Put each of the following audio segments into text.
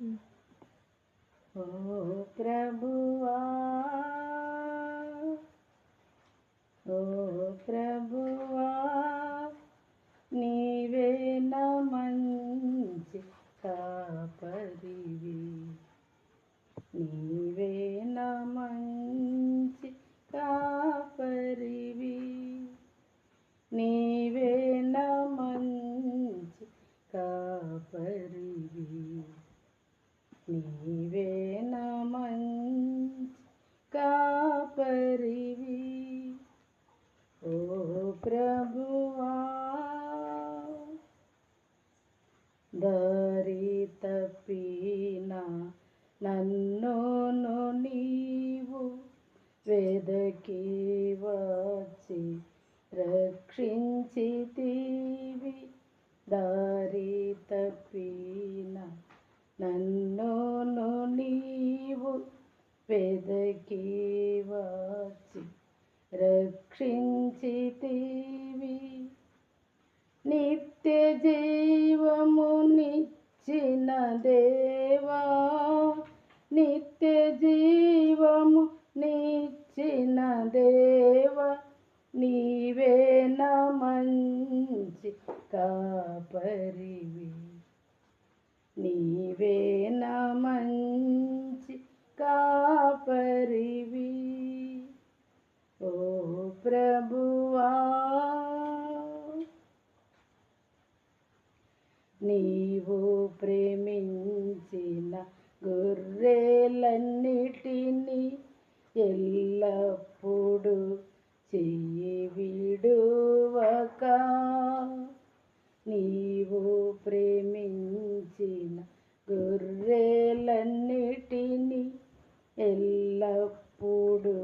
ఓ ప్రభువా ఓ ప్రభువా నీవే నా మంచి కాపరివి నీవే నా మంచి కాపరివి నీవే నా మంచి కాపరివి నీవే కాపరివి? ఓ ప్రభువా దారి తప్పిన నన్ను నీవు వెదకి వచ్చి రక్షించితి దారి తప్పిన నన్నును నీవు వెదకి వచ్చి రక్షించితివి. నిత్య జీవమునిచ్చిన దేవా. నిత్య జీవము నిచ్చిన దేవా. నీవే నా మంచి కాపరివి. నీవే నా మంచి కాపరివి ఓ ప్రభువా నీవు ప్రేమించిన గొర్రెలన్నిటినీ ఎల్లప్పుడూ చెయ్యి విడువక. నీవు ప్రేమించిన గొర్రెలన్నిటినీ ఎల్లప్పుడూ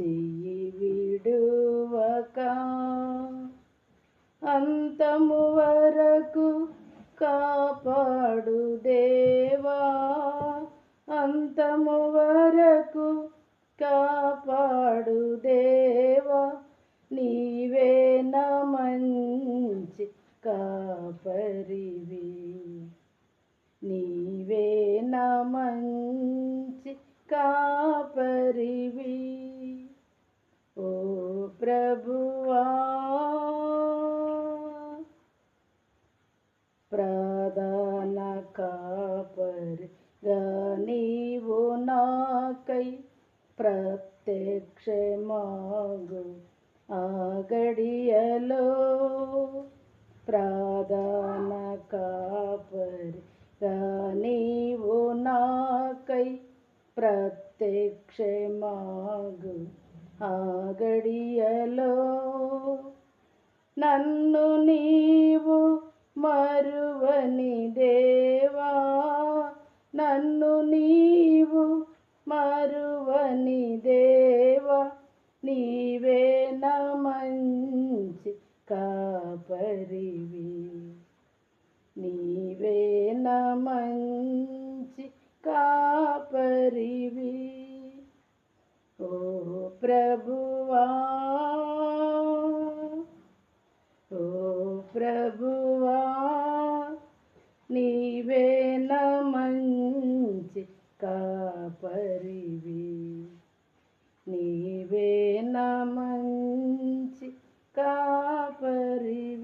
చెయ్యి విడువక. అంతము వరకు కాపాడు దేవా. అంతము వరకు కాపాడు దేవా. నీవే నా మంచి కాపరివి. నీవే నా మంచి కాపరివి. ఓ ప్రభువా ప్రత్యక్షమాగు ఆ గడియలో ప్రధాన కాపరిగా నీవు నాకై ప్రత్యక్షమాగు ఆ గడియలో నన్ను నీవు మరువని దేవా నన్ను నీవు మరువని దేవా నీవే నా మంచి కాపరివి. నీవే నా మంచి కాపరివి. ఓ ప్రభువా ఓ ప్రభువా నీవే నా మంచి కాపరివి నీవే నా మంచి కాపరి.